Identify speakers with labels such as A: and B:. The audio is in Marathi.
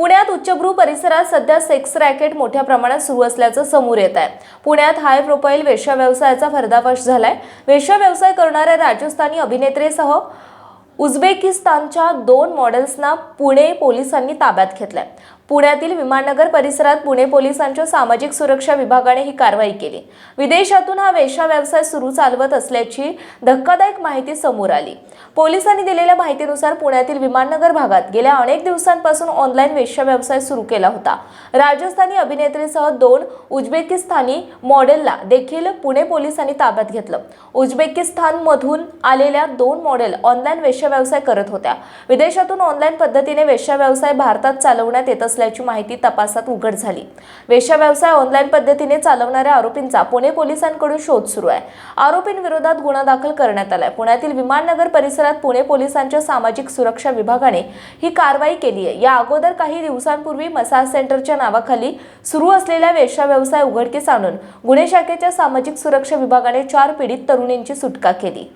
A: पुण्यात उच्चभ्रू परिसरात सध्या सेक्स रॅकेट मोठ्या प्रमाणात सुरू असल्याचं समोर येत आहे. पुण्यात हाय प्रोफाईल वेश्या व्यवसायाचा पर्दाफाश झालाय. वेश्या व्यवसाय करणाऱ्या राजस्थानी अभिनेत्रीसह उझबेकिस्तानच्या दोन मॉडेल्सना पुणे पोलिसांनी ताब्यात घेतलंय. पुण्यातील विमाननगर परिसरात पुणे पोलिसांच्या सामाजिक सुरक्षा विभागाने ही कारवाई केली. विदेशातून हा वेशा व्यवसाय सुरू चालवत असल्याची धक्कादायक माहिती समोर आली. पोलिसांनी दिलेल्या माहितीनुसार पुण्यातील विमाननगर भागात गेल्या अनेक दिवसांपासून ऑनलाईन वेश्या व्यवसाय सुरू केला होता. राजस्थानी अभिनेत्रीसह दोन उझबेकिस्तानी मॉडेलला देखील पुणे पोलिसांनी ताब्यात घेतलं. उझबेकिस्तानमधून आलेल्या दोन मॉडेल ऑनलाईन वेश्या व्यवसाय करत होत्या. विदेशातून ऑनलाईन पद्धतीने वेश्या व्यवसाय भारतात चालवण्यात येत असल्याची माहिती तपासात उघड झाली. वेश्या व्यवसाय ऑनलाईन पद्धतीने चालवणाऱ्या आरोपींचा पुणे पोलिसांकडून शोध सुरू आहे. आरोपींविरोधात गुन्हा दाखल करण्यात आलाय. पुण्यातील विमाननगर परिसरात पुणे पोलिसांच्या सामाजिक सुरक्षा विभागाने ही कारवाई केली आहे. या अगोदर काही दिवसांपूर्वी मसाज सेंटरच्या नावाखाली सुरू असलेल्या वेश्या व्यवसाय उघडकीस आणून गुन्हे शाखेच्या सामाजिक सुरक्षा विभागाने चार पीडित तरुणींची सुटका केली.